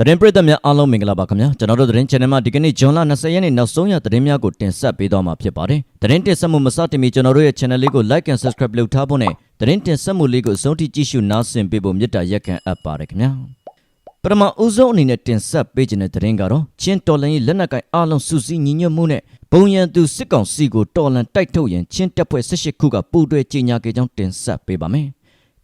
သတင်းပရိသတ်များအားလုံးမင်္ဂလာပါခင်ဗျာကျွန်တော်တို့သတင်း channel မှာဒီကနေ့ဇွန်လ20ရက်နေ့နောက်ဆုံးရသတင်းများကိုတင်ဆက်ပေးသွားမှာဖြစ်ပါတယ်သတင်းတင်ဆက်မှုမစတင်မီကျွန်တော်တို့ရဲ့ channel လေးကို like and subscribe လုပ်ထားဖို့နဲ့သတင်းတင်ဆက်မှုလေးကိုအဆုံးထိကြည့်ရှုနားဆင်ပေးဖို့မေတ္တာရက်ခံအပ်ပါတယ်ခင်ဗျာပထမဦးဆုံးအနေနဲ့တင်ဆက်ပေးခြင်းတဲ့သတင်းကတော့ချင်းတော်လန်ရေးလက်နက်ကိုင်အားလုံးစုစည်းညီညွတ်မှုနဲ့ဘုံရန်သူစစ်ကောင်စီကိုတော်လန်တိုက်ထုတ်ရန်ချင်းတပ်ဖွဲ့18ခုကပူးတွဲကြေညာခဲ့ကြောင်းတင်ဆက်ပေးပါမယ်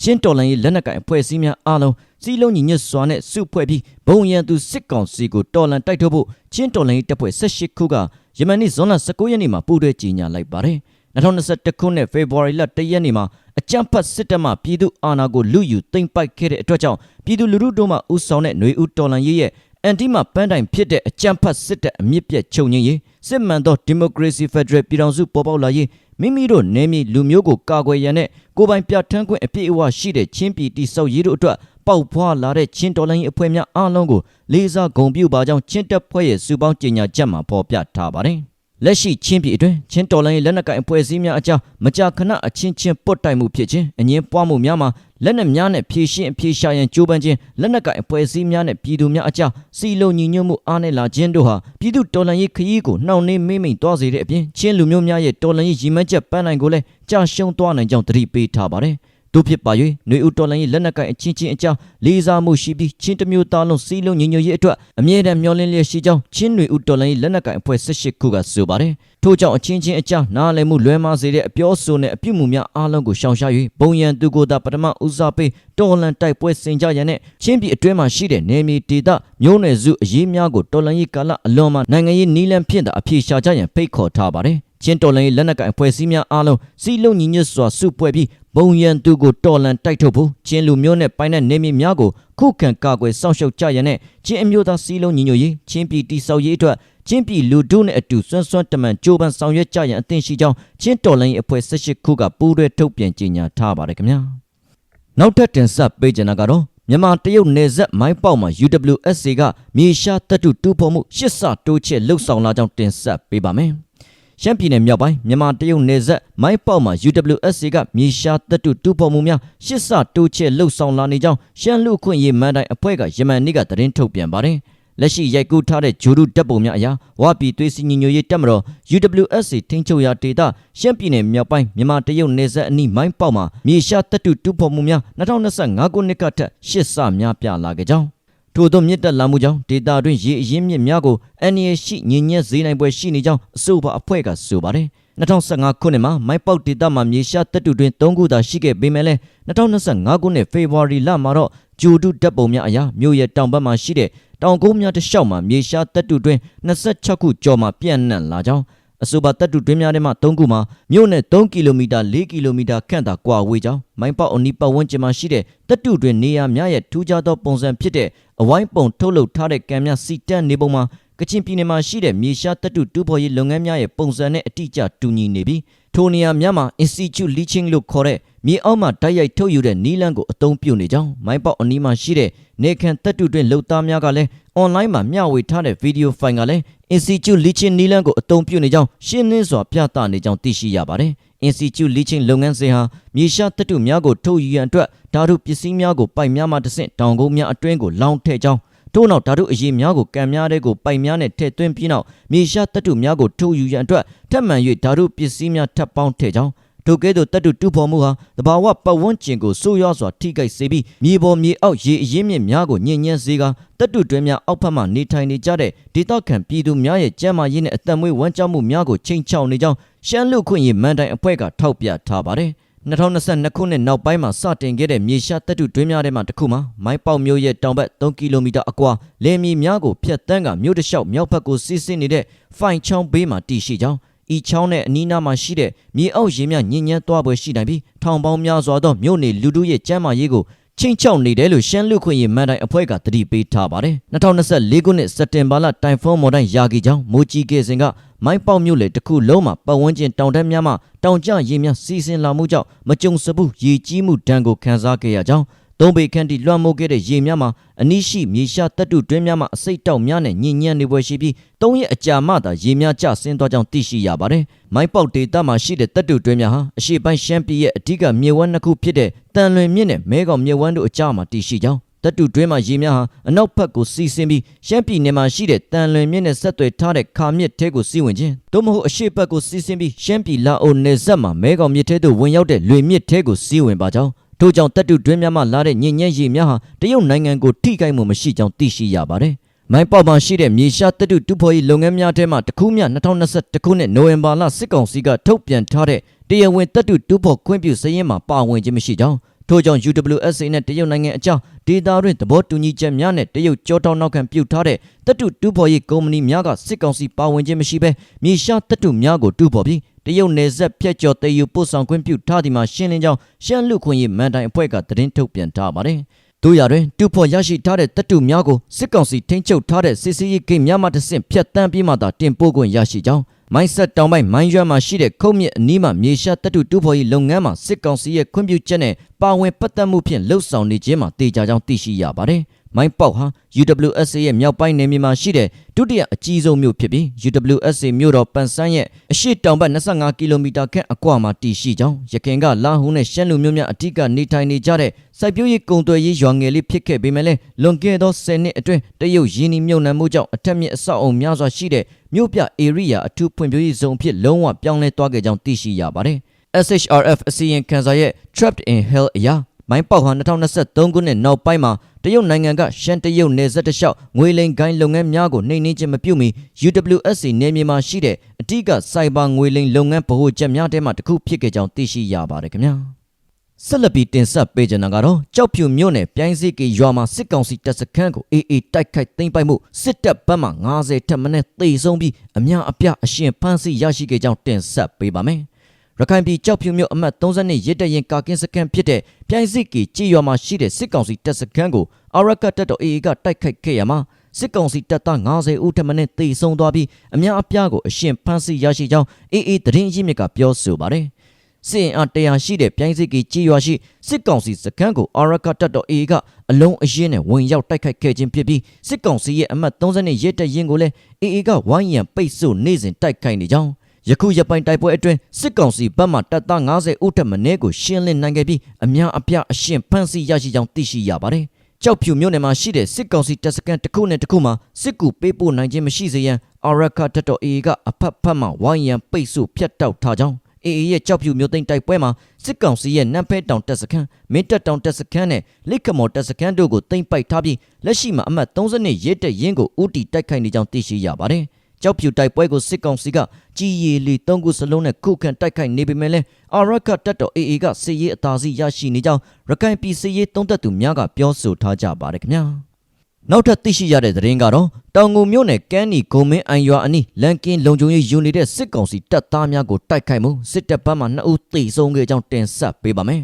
ချင်းတော်လန်ရေးလက်နက်ကိုင်အဖွဲ့အစည်းများအားလုံး စီလုံးညီညွတ်စွာနဲ့စုဖွဲ့ပြီးဘုံရန်သူစစ်ကောင်စီကိုတော်လန်တိုက်ထုတ်ဖို့ချင်းတော်လန်ရေးတပ်ဖွဲ့18ခုကယမန်နေ့ဇွန်လ19ရက်နေ့မှာပူးတွဲကြေညာလိုက်ပါတယ်2021ခုနှစ်ဖေဖော်ဝါရီလ1ရက်နေ့မှာအကြမ်းဖက်စစ်တပ်မှပြည်သူအာဏာကိုလူယူသိမ်းပိုက်ခဲ့တဲ့အတွက်ကြောင့်ပြည်သူလူထုတို့မှဥဆောင်တဲ့ຫນွေဦးတော်လန်ရေးရဲ့အန်တီမာပန်းတိုင်ဖြစ်တဲ့အကြမ်းဖက်စစ်တပ်အမြင့်ပြတ်ချုပ်ငင်းရေးစစ်မှန်သောဒီမိုကရေစီဖက်ဒရယ်ပြည်ထောင်စုပေါ်ပေါက်လာရေး မိမိတို့နေမီလူမျိုးကိုကာကွယ်ရန်နဲ့ကိုယ်ပိုင်ပြဋ္ဌာန်းခွင့်အပြည့်အဝရှိတဲ့ချင်းပြည်တိဆောက်ရေးတို့အတွက်ပေါက်ဖွာလာတဲ့ချင်းတော်လိုင်းအဖွဲ့များအားလုံးကိုလေးစားဂုဏ်ပြုပါကြောင်းချင်းတပ်ဖွဲ့ရဲ့စုပေါင်းကြေညာချက်မှာဖော်ပြထားပါတယ်။ လက်ရှိချင်းပြည်အတွင်းချင်းတော်လိုင်းလက်နက်ကိုင်အဖွဲ့အစည်းများအကြားမကြာခဏအချင်းချင်းပုတ်တိုက်မှုဖြစ်ခြင်းအငင်းပွားမှုများမှာလက်နက်များနဲ့ဖြည့်ရှင်းအဖြည့်ရှာရန်ကြိုးပမ်းခြင်းလက်နက်ကိုင်အဖွဲ့အစည်းများနဲ့ပြည်သူများအကြားစီလုံးညီညွတ်မှုအားနည်းလာခြင်းတို့ဟာပြည်သူတော်လှန်ရေးခရီးကိုနှောင့်နှေးမိမ့်မိန်သွားစေတဲ့အပြင်ချင်းလူမျိုးများရဲ့တော်လှန်ရေးရည်မှန်းချက်ပန်းနိုင်ကိုလည်းကြာရှုံးသွားနိုင်ကြောင်းသတိပေးထားပါတယ်။ တို့ဖြစ်ပါ၍နှွေဦးတော်လိုင်း၏လက်နက်ကိုင်အချင်းချင်းအကြောင်းလေးစားမှုရှိပြီးချင်းတစ်မျိုးသားလုံးစီးလုံးညီညွတ်ရေးအတွက်အမြဲတမ်းမျှော်လင့်လျက်ရှိကြောင်းချင်းနှွေဦးတော်လိုင်း၏လက်နက်ကိုင်အဖွဲ့၁၈ခုကဆိုပါတယ်။ထို့ကြောင့်အချင်းချင်းအကြောင်းနားလည်မှုလွဲမှားစေတဲ့အပြောဆိုနဲ့အပြုမှုများအားလုံးကိုရှောင်ရှား၍ဘုံရန်သူကိုယ်သာပထမဦးစားပေးတော်လန်တိုက်ပွဲဆင်ကြရန်နဲ့ချင်းပြည်အတွင်းမှာရှိတဲ့နယ်မြေဒေသမျိုးနွယ်စုအရေးများကိုတော်လိုင်း၏ကာလအလွန်မှာနိုင်ငံရေးနီးလန်းဖြင့်သာအပြေရှားကြရန်ဖိတ်ခေါ်ထားပါတယ်။ချင်းတော်လိုင်းလက်နက်ကိုင်အဖွဲ့အစည်းများအားလုံးစီလုံးညီညွတ်စွာစုပွဲပြီး ဘုံရန်သူကိုတော်လန်တိုက်ထုတ်ဖို့ချင်းလူမျိုးနဲ့ပိုင်းတဲ့နေမီများကိုခုခံကာကွယ်စောင့်ရှောက်ကြရန်နဲ့ချင်းအမျိုးသားစီလုံးညီညွတ်ရေးချင်းပြည်တိဆောက်ရေးအတွက်ချင်းပြည်လူထုနဲ့အတူစွမ်းစွမ်းတမန်ကြိုးပမ်းဆောင်ရွက်ကြရန်အသင့်ရှိကြောင်းချင်းတော်လိုင်းအဖွဲ့18ခုကပူးတွဲထုတ်ပြန်ကြေညာထားပါတယ်ခင်ဗျာနောက်ထပ်တင်ဆက်ပေးကြတာကတော့မြန်မာတရုတ်နယ်စပ်မိုင်းပေါက်မှာ UWSA ကမြေရှားတပ်တုတူဖို့မှုရှစ်ဆတိုးချဲ့လှုပ်ဆောင်လာကြောင်းတင်ဆက်ပေးပါမယ် ရှမ်းပြည်နယ်မြောက်ပိုင်းမြန်မာတရုတ်နယ်စပ်မိုင်းပေါက်မှာ UWSA ကမြေရှားတပ်တုတူဖို့မှုများရှစ်ဆတိုးချဲ့လှုပ်ဆောင်လာနေကြောင်းရှမ်းလူခွင့်ရေးမန်တိုင်းအဖွဲ့ကယမန်နေ့ကသတင်းထုတ်ပြန်ပါတယ်လက်ရှိရိုက်ကူးထားတဲ့ဂျိုဒူတပ်ပုံများအရာဝါပြည်သွေးစည်းညီညွတ်ရေးတပ်မတော် UWSA ထိန်းချုပ်ရာဒေသရှမ်းပြည်နယ်မြောက်ပိုင်းမြန်မာတရုတ်နယ်စပ်အနီးမိုင်းပေါက်မှာမြေရှားတပ်တုတူဖော်မှုများ2025ခုနှစ်ကထက်ရှစ်ဆများပြားလာခဲ့ကြောင်း ထို့သောမြင့်တက်လာမှုကြောင့်ဒေတာတွင်ရေအရင်းမြစ်များကိုအန်ရီရှိညင်ညက်ဈေးနိုင်ပွဲရှိနေကြောင်းအဆိုပါအဖွဲ့ကဆိုပါတယ်2015ခုနှစ်မှာမိုက်ပေါက်ဒေတာမှာမြေရှားတပ်တုတွင်3ခုသာရှိခဲ့ပေမဲ့လည်း2025ခုနှစ်ဖေဖော်ဝါရီလမှာတော့ဂျိုဒူတပ်ပုံများအရာမြို့ရဲ့တောင်ဘက်မှာရှိတဲ့တောင်ကုန်းများတစ်လျှောက်မှာမြေရှားတပ်တုတွင်26ခုကျော်မှပြန့်နှံ့လာကြောင်းအဆိုပါတပ်တုတွင်များထဲမှာ3ခုမှာမြို့နယ်3ကီလိုမီတာ4ကီလိုမီတာခန့်သာကွာဝေးကြောင်းမိုင်းပေါက်အနီးပတ်ဝန်းကျင်မှာရှိတဲ့တပ်တုတွင်နေရာများရဲ့ထူးခြားသောပုံစံဖြစ်တဲ့ အဝိုင်းပုံထုတ်လုပ်ထားတဲ့ကံများစီတန်းနေပုံမှာကချင်ပြည်နယ်မှာရှိတဲ့မြေရှားတပ်တုတူဖော်ရေးလုပ်ငန်းများရဲ့ပုံစံနဲ့အတိအကျတူညီနေပြီးထိုနေရာများမှာ Institute Leaching လို့ခေါ်တဲ့မြေအောက်မှာတိုက်ရိုက်ထုတ်ယူတဲ့နီးလန်းကိုအသုံးပြုနေကြောင်းမိုင်းပေါက်အနီးမှာရှိတဲ့နေခံတပ်တုတွင်လုပ်သားများကလည်း online မှာမျှဝေထားတဲ့ဗီဒီယိုဖိုင်ကလည်း Institute Leaching နီးလန်းကိုအသုံးပြုနေကြောင်းရှင်းလင်းစွာပြသနေကြောင်းသိရှိရပါတယ်။ Institute Leaching လုပ်ငန်းစဉ်ဟာမြေရှားတပ်တုများကိုထုတ်ယူရန်အတွက်ဓာတုပစ္စည်းများကိုပိုက်များမှတဆင့်တောင်ကုန်းများအတွင်းကိုလောင်းထည့်ကြောင်းထို့နောက်ဓာတုအရေးများကိုကံများတဲ့ကိုပိုက်များနဲ့ထည့်သွင်းပြီးနောက်မြေရှားတပ်တုများကိုထုတ်ယူရန်အတွက်ထပ်မံ၍ဓာတုပစ္စည်းများထပ်ပေါင်းထည့်ကြောင်းထိုကဲ့သို့တပ်တုတူဖော်မှုဟာတဘာဝပတ်ဝန်းကျင်ကိုဆိုးရွားစွာထိခိုက်စေပြီးမြေပေါ်မြေအောက်ရေအရင်းမြစ်များကိုညှဉ်းညမ်းစေကာတပ်တုတွင်းများအောက်ဖက်မှနေထိုင်နေကြတဲ့ဒေသခံပြည်သူများရဲ့ကြမ်းမာရေးနဲ့အသက်မွေးဝမ်းကြောက်မှုများကိုချိန်ချောက်နေကြောင်း ရှမ်းလူခွင့်ရေးမန်တိုင်အဖွဲ့ကထောက်ပြထားပါတယ်2022ခုနှစ်နောက်ပိုင်းမှာစတင်ခဲ့တဲ့မြေရှားတပ်တုတွင်းများထဲမှာတစ်ခုမှာမိုင်းပေါက်မြို့ရဲ့တောင်ဘက်3ကီလိုမီတာအကွာလယ်မြေများကိုဖျက်ဆီးကမြို့တစ်လျှောက်မြောက်ဘက်ကိုစီးဆင်းနေတဲ့ဖိုင်ချောင်းဘေးမှာတည်ရှိကြောင်းဤချောင်းနဲ့အနီးနားမှာရှိတဲ့မြေအောက်ရေများညဉ့်ညမ်းသွားပွဲရှိနိုင်ပြီးထောင်ပေါင်းများစွာသောမြို့နေလူထုရဲ့ကျန်းမာရေးကို ချင်းချောက်နေတယ်လို့ရှမ်းလူခွင့်ရေးမန်တိုင်းအဖွဲ့ကတတိပေးထားပါတယ်2024ခုနှစ်စက်တင်ဘာလတိုင်ဖွန်းမော်တိုင်းယာဂီချောင်းမိုးကြီးကေစင်ကမိုင်းပေါက်မြို့လေတစ်ခုလုံးမှာပတ်ဝန်းကျင်တောင်တန်းများမှာတောင်ကျရေများစီးဆင်းလာမှုကြောင့်မကြုံစဘူးရေကြီးမှုဒဏ်ကိုခံစားခဲ့ရကြောင်း သုံးပေခန့်တိလွှမ်းမိုးခဲ့တဲ့ရေများမှာအနိရှိမြေရှားတပ်တုတွင်းများမှာအစိတ်တောက်များနဲ့ညဉ့်ညံ့နေပွဲရှိပြီးသုံးရက်အကြာမှသာရေများကျဆင်းသွားကြောင်းသိရှိရပါတယ်။မိုင်းပေါက်ဒေသမှာရှိတဲ့တပ်တုတွင်းများဟာအရှိပိုင်းရှမ်းပြည်ရဲ့အဓိကမြေဝမ်းနှစ်ခုဖြစ်တဲ့တန်လွင်မြစ်နဲ့မဲကောင်မြေဝမ်းတို့အကြားမှာတည်ရှိကြောင်းတပ်တူတွင်းမှာရေများဟာအနောက်ဘက်ကိုစီးဆင်းပြီးရှမ်းပြည်နယ်မှာရှိတဲ့တန်လွင်မြစ်နဲ့ဆက်သွယ်ထားတဲ့ခါမြစ်ထဲကိုစီးဝင်ခြင်းသို့မဟုတ်အရှေ့ဘက်ကိုစီးဆင်းပြီးရှမ်းပြည်လာအိုနယ်စပ်မှာမဲကောင်မြစ်ထဲသို့ဝင်ရောက်တဲ့လွေမြစ်ထဲကိုစီးဝင်ပါကြောင်း ထို့ကြောင့်တပ်တူတွင်းများမှလာတဲ့ညဉ့်ညက်ရေများဟာတရုတ်နိုင်ငံကိုထိခိုက်မှုမရှိကြောင်းသိရှိရပါတယ်။မိုင်းပေါက်မှာရှိတဲ့မြေရှားတပ်တူတူဖော်ရေးလုပ်ငန်းများထဲမှာတစ်ခုမျှ2021ခုနှစ်နိုဝင်ဘာလစစ်ကောင်စီကထုတ်ပြန်ထားတဲ့တရားဝင်တပ်တူတူဖော်ခွင့်ပြုစည်းရင်းမှာပါဝင်ခြင်းမရှိကြောင်းထို့ကြောင့် UWSA နဲ့တရုတ်နိုင်ငံအကြားဒေတာတွင်သဘောတူညီချက်များနဲ့တရုတ်ကြောတောင်းနောက်ခံပြုထားတဲ့တပ်တူတူဖော်ရေးကုမ္ပဏီများကစစ်ကောင်စီပါဝင်ခြင်းမရှိဘဲမြေရှားတပ်တူများကိုတူဖော်ပြီး တရုတ်နယ်စပ်ဖြတ်ကျော်တည်ယူပို့ဆောင်ခွင့်ပြုထားသည်မှာရှင်းလင်းကြောင်းရှမ်းလူခွင့်ရေးမန်တိုင်အဖွဲ့ကသတင်းထုတ်ပြန်ထားပါတယ်။တို့ရတွင်တူဖော်ရရှိထားတဲ့တပ်တူများကိုစစ်ကောင်စီထိန်းချုပ်ထားတဲ့စစ်စည်းရေးဂိတ်များမှတစ်ဆင့်ဖျက်ဆီးပြီးမှသာတင်ပို့ခွင့်ရရှိကြောင်းမိုင်းဆက်တောင်ပိုင်းမိုင်းရွက်မှာရှိတဲ့ခုတ်မြစ်အနီးမှာမြေရှားတပ်တူတူဖော်ရေးလုပ်ငန်းမှာစစ်ကောင်စီရဲ့ခွင့်ပြုချက်နဲ့ပါဝင်ပတ်သက်မှုဖြင့်လှုပ်ဆောင်နေခြင်းမှာတေချာကြောင်းသိရှိရပါတယ်။ မိုင်းပေါက်ဟာ UWSA ရဲ့မြောက်ပိုင်းနယ်မြေမှာရှိတဲ့ဒုတိယအကြီးဆုံးမြို့ဖြစ်ပြီး UWSA မြို့တော်ပန်ဆန်းရဲ့အရှေ့တောင်ဘက်25ကီလိုမီတာခန့်အကွာမှာတည်ရှိကြောင်းရခိုင်ကလာဟုနဲ့ရှမ်းလူမျိုးများအထက်ကနေထိုင်နေကြတဲ့စိုက်ပျိုးရေးကုန်သွယ်ရေးရွာငယ်လေးဖြစ်ခဲ့ပေမဲ့လည်းလွန်ခဲ့သော10နှစ်အတွင်းတရုတ်ရင်းနှီးမြှုပ်နှံမှုကြောင့်အထက်မြင့်အဆောက်အုံများစွာရှိတဲ့မြို့ပြ area အထူးဖွံ့ဖြိုးရေးဇုံအဖြစ်လုံးဝပြောင်းလဲသွားခဲ့ကြောင်းသိရှိရပါတယ်။ SHRF အစီရင်ခံစာရဲ့ Trapped in Hell အရာ မိုင်းပေါက်ဟာ2023ခုနှစ်နောက်ပိုင်းမှာတရုတ်နိုင်ငံကရှမ်းတရုတ်နယ်စပ်တစ်လျှောက်ငွေလိမ်ဂိုင်းလုပ်ငန်းများကိုနှိမ်နင်းခြင်းမပြုမီ UWSC နယ်မြေမှာရှိတဲ့အထူးကစိုက်ဘာငွေလိမ်လုပ်ငန်းဗဟိုချက်များထဲမှတစ်ခုဖြစ်ခဲ့ကြောင်းသိရှိရပါတယ်ခင်ဗျာဆက်လက်ပြီးတင်ဆက်ပေးကြတာကတော့ကြောက်ဖြူမြို့နယ်ပြိုင်းစိကေရွာမှာစစ်ကောင်စီတပ်စခန်းကိုအေးအေးတိုက်ခိုက်သိမ်းပိုက်မှုစစ်တပ်ဘက်မှ90ထက်မနည်းသေဆုံးပြီးအများအပြားအရှင်ဖမ်းဆီးရရှိခဲ့ကြောင်းတင်ဆက်ပေးပါမယ် ရခိုင်ပြည်ကြောက်ဖြူမြို့အမှတ်32ရစ်တရင်ကာကင်းစခန်းဖြစ်တဲ့ပြိုင်စစ်ကီကြေးရွာမှာရှိတဲ့စစ်ကောင်စီတပ်စခန်းကိုအာရကတပ်တော် AA ကတိုက်ခိုက်ခဲ့ရမှာစစ်ကောင်စီတပ်သား90ဦးထက်မနည်းသေဆုံးသွားပြီးအများအပြားကိုအရှင်ဖမ်းဆီးရရှိကြောင်း AA သတင်းရင်းမြစ်ကပြောဆိုပါတယ်စစ်အင်အားတရားရှိတဲ့ပြိုင်စစ်ကီကြေးရွာရှိစစ်ကောင်စီစခန်းကိုအာရကတပ်တော် AA ကအလုံးအရင်နဲ့ဝင်ရောက်တိုက်ခိုက်ခဲ့ခြင်းဖြစ်ပြီးစစ်ကောင်စီရဲ့အမှတ်32ရဲတပ်ရင်းကိုလည်း AA ကဝိုင်းရံပိတ်ဆို့နေစဉ်တိုက်ခိုက်နေကြောင်း ယခုရပိုင်တိုက်ပွဲအတွင်းစစ်ကောင်စီဘက်မှတပ်သား90ဦးထက်မနည်းကိုရှင်းလင်းနိုင်ခဲ့ပြီးအများအပြားအရှင်ဖမ်းဆီးရရှိကြောင်းသိရှိရပါတယ်။ကြောက်ဖြူမြို့နယ်မှာရှိတဲ့စစ်ကောင်စီတပ်စခန်းတစ်ခုနဲ့တစ်ခုမှာစစ်ကူပေးပို့နိုင်ခြင်းမရှိစေရန်အာရခတပ်တော် AA ကအဖက်ဖက်မှဝိုင်းရန်ပိတ်ဆို့ဖျက်တောက်ထားကြောင်း AA ရဲ့ကြောက်ဖြူမြို့သိမ်းတိုက်ပွဲမှာစစ်ကောင်စီရဲ့နမ်ဖဲတောင်တပ်စခန်းမင်းတပ်တောင်တပ်စခန်းနဲ့လိခမော်တပ်စခန်းတို့ကိုသိမ်းပိုက်ထားပြီးလက်ရှိမှာအမှတ်32ရဲတပ်ရင်းကိုဦးတီတိုက်ခိုက်နေကြောင်းသိရှိရပါတယ်။ ကြောက်ဖြူတိုက်ပွဲကိုစစ်ကောင်စီကကြီးရီလီ၃ခုစလုံးနဲ့ခုခံတိုက်ခိုက်နေပေမဲ့လည်းအာရခတပ်တော် AA ကစစ်ရေးအသာစီးရရှိနေကြောင်းရခိုင်ပြည်စစ်ရေးတုံးသက်သူများကပြောဆိုထားကြပါတယ်ခင်ဗျာနောက်ထပ်သိရှိရတဲ့သတင်းကတော့တောင်ငူမြို့နယ်ကန်းနီဂုံမင်းအန်ရွာအနီးလန်ကင်းလုံခြုံရေးယူနေတဲ့စစ်ကောင်စီတပ်သားများကိုတိုက်ခိုက်မှုစစ်တပ်ဘက်မှ2ဦးသေဆုံးခဲ့ကြောင်းတင်ဆက်ပေးပါမယ်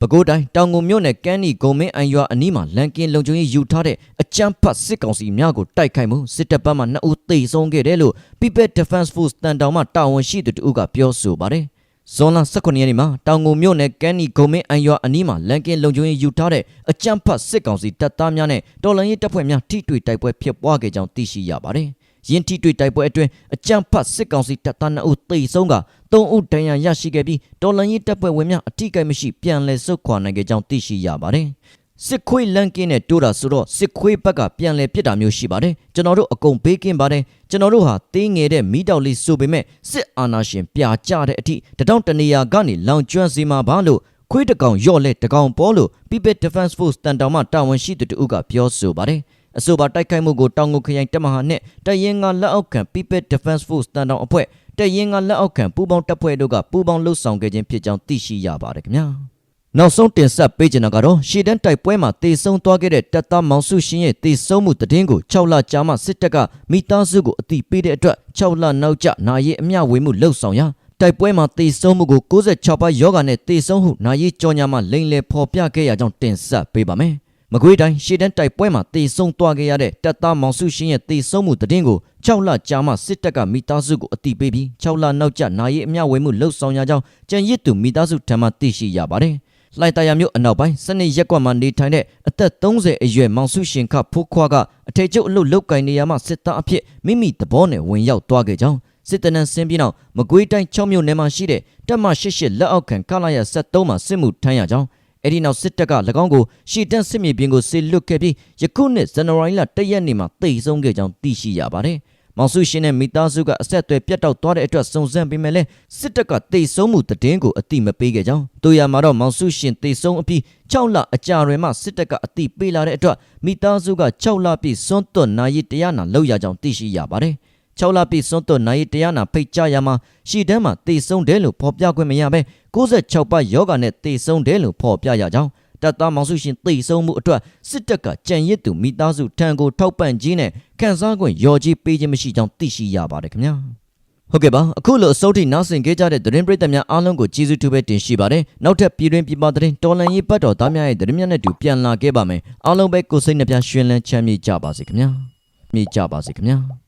ပဲခူးတိုင်းတောင်ငုံမြို့နယ်ကန်းနီဂုံမင်းအန်ရွာအနီးမှာလန်ကင်းလုံခြုံရေးယူထားတဲ့အကြမ်းဖက်စစ်ကောင်စီများကိုတိုက်ခိုက်မှုစစ်တပ်ဘက်မှ2ဦးသေဆုံးခဲ့တယ်လို့ People Defense Force တန်တောင်မှတာဝန်ရှိသူတို့ကပြောဆိုပါတယ်။ဇွန်လ18ရက်နေ့မှာတောင်ငုံမြို့နယ်ကန်းနီဂုံမင်းအန်ရွာအနီးမှာလန်ကင်းလုံခြုံရေးယူထားတဲ့အကြမ်းဖက်စစ်ကောင်စီတပ်သားများနဲ့တော်လှန်ရေးတပ်ဖွဲ့များထိတွေ့တိုက်ပွဲဖြစ်ပွားခဲ့ကြောင်းသိရှိရပါတယ်။ရင်းထိတွေ့တိုက်ပွဲအတွင်းအကြမ်းဖက်စစ်ကောင်စီတပ်သား2ဦးသေဆုံးက 3ဦးဒဏ်ရာရရှိခဲ့ပြီးတော်လန်ရေးတပ်ဖွဲ့ဝင်များအထိကိမရှိပြန်လည်ဆုတ်ခွာနိုင်ခဲ့ကြောင်းသိရှိရပါတယ်။စစ်ခွေးလန်ကင်းနဲ့တိုးတာဆိုတော့စစ်ခွေးဘက်ကပြန်လဲပြစ်တာမျိုးရှိပါတယ်ကျွန်တော်တို့အကုန်ဘေးကင်းပါတယ်ကျွန်တော်တို့ဟာသေးငယ်တဲ့မိတောက်လေးဆိုပေမဲ့စစ်အာဏာရှင်ပြာကျတဲ့အထိတတောင်တနေရာကနေလောင်ကျွမ်းစီမှာပါလို့ခွေးတကောင်ရော့လဲတကောင်ပေါ်လို့ People Defense Force တန်တောင်မှတာဝန်ရှိသူတို့ကပြောဆိုပါတယ်။အဆိုပါတိုက်ခိုက်မှုကိုတောင်ငူခရိုင်တပ်မဟာနဲ့တရင်ကလက်အောက်ခံ People Defense Force တန်တောင်အဖွဲ့ တရင်ကလက်အောက်ခံပူးပေါင်းတပ်ဖွဲ့တို့ကပူးပေါင်းလှုပ်ဆောင်ခဲ့ခြင်းဖြစ်ကြောင်းသိရှိရပါတယ်ခင်ဗျာနောက်ဆုံးတင်ဆက်ပေးချင်တာကတော့ရှေ့တန်းတိုက်ပွဲမှာတေဆုံးသွားခဲ့တဲ့တပ်သားမောင်စုရှင်ရဲ့တေဆုံးမှုတည်င်းကို6လကြာမှစစ်တပ်ကမိသားစုကိုအတိပေးတဲ့အတွက်6လနောက်ကျနာရီအမျှဝေမှုလှုပ်ဆောင်ရာတိုက်ပွဲမှာတေဆုံးမှုကို66ပါးယောဂာနဲ့တေဆုံးဟုနာရီကြောညာမှလိန်လေဖော်ပြခဲ့ရကြောင်းတင်ဆက်ပေးပါမယ် မကွေးတိုင်းရှေ့တန်းတိုက်ပွဲမှာတေဆုံးသွားခဲ့ရတဲ့တပ်သားမောင်စုရှင်ရဲ့တေဆုံးမှုတည်င်းကို6လကြာမှစစ်တပ်ကမိသားစုကိုအတိပေးပြီး6လနောက်ကျနာရီအမျှဝေမှုလှုပ်ဆောင်ရကြောင်းကြံရစ်သူမိသားစုထံမှသိရှိရပါတယ်။လှိုင်တရမြို့အနောက်ပိုင်းစနစ်ရက်ကွက်မှာနေထိုင်တဲ့အသက်30အရွယ်မောင်စုရှင်ခဖိုးခွားကအထည်ချုပ်အလုပ်လုပ်ကင်နေရမှစစ်သားအဖြစ်မိမိသဘောနဲ့ဝင်ရောက်သွားခဲ့ကြောင်းစစ်တနန်းစင်းပြီးနောက်မကွေးတိုင်း6မြို့နယ်မှာရှိတဲ့တပ်မ88လက်အောက်ခံကလာရ73မှာစစ်မှုထမ်းရကြောင်း အဲ့ဒီနောက်စစ်တပ်က၎င်းကိုရှီတန်းစစ်မြေပြင်ကိုဆေလွတ်ခဲ့ပြီးယခုနှစ်ဇန်နဝါရီလ၁ရက်နေ့မှာတိတ်ဆုံးခဲ့ကြောင်းသိရှိရပါတယ်။မောင်စုရှင်နဲ့မိသားစုကအဆက်အသွယ်ပြတ်တောက်သွားတဲ့အတွက်စုံစမ်းပေးမယ်လဲစစ်တပ်ကတိတ်ဆုံးမှုတည်င်းကိုအတိမပေးခဲ့ကြောင်းတို့ရမှာတော့မောင်စုရှင်တိတ်ဆုံးအပြီး6လအကြာတွင်မှစစ်တပ်ကအတိပေးလာတဲ့အတွက်မိသားစုက6လပြည့်စွန့်သွတ်နိုင်ရတရားနာလောက်ရကြောင်းသိရှိရပါတယ်။ 6လပြည့်စွန့်သွတ်နိုင်တရားနာဖိတ်ကြရမှာရှီတန်းမှာတေဆုံးတယ်လို့ဖော်ပြခွင့်မရဘဲ66ပတ်ယောဂနဲ့တေဆုံးတယ်လို့ဖော်ပြရကြောင်းတပ်သားမောင်စုရှင်တေဆုံးမှုအတွက်စစ်တပ်ကကြံရစ်သူမိသားစုထံကိုထောက်ပံ့ခြင်းနဲ့ခန်းစားခွင့်ရော်ကြီးပေးခြင်းမရှိကြောင်းသိရှိရပါတယ်ခင်ဗျာဟုတ်ကဲ့ပါအခုလိုအစိုးထိနားဆင်ခဲ့ကြတဲ့သတင်းပရိသတ်များအားလုံးကိုကျေးဇူးတူပဲတင်ရှိပါတယ်နောက်ထပ်ပြည်တွင်းပြည်ပသတင်းတော်လန်ရေးပတ်တော်သားများရဲ့သတင်းများနဲ့တူပြန်လာခဲ့ပါမယ်အားလုံးပဲကိုယ်စိတ်နှပြရှင်လန်းချမ်းမြေ့ကြပါစေခင်ဗျာမြေ့ကြပါစေခင်ဗျာ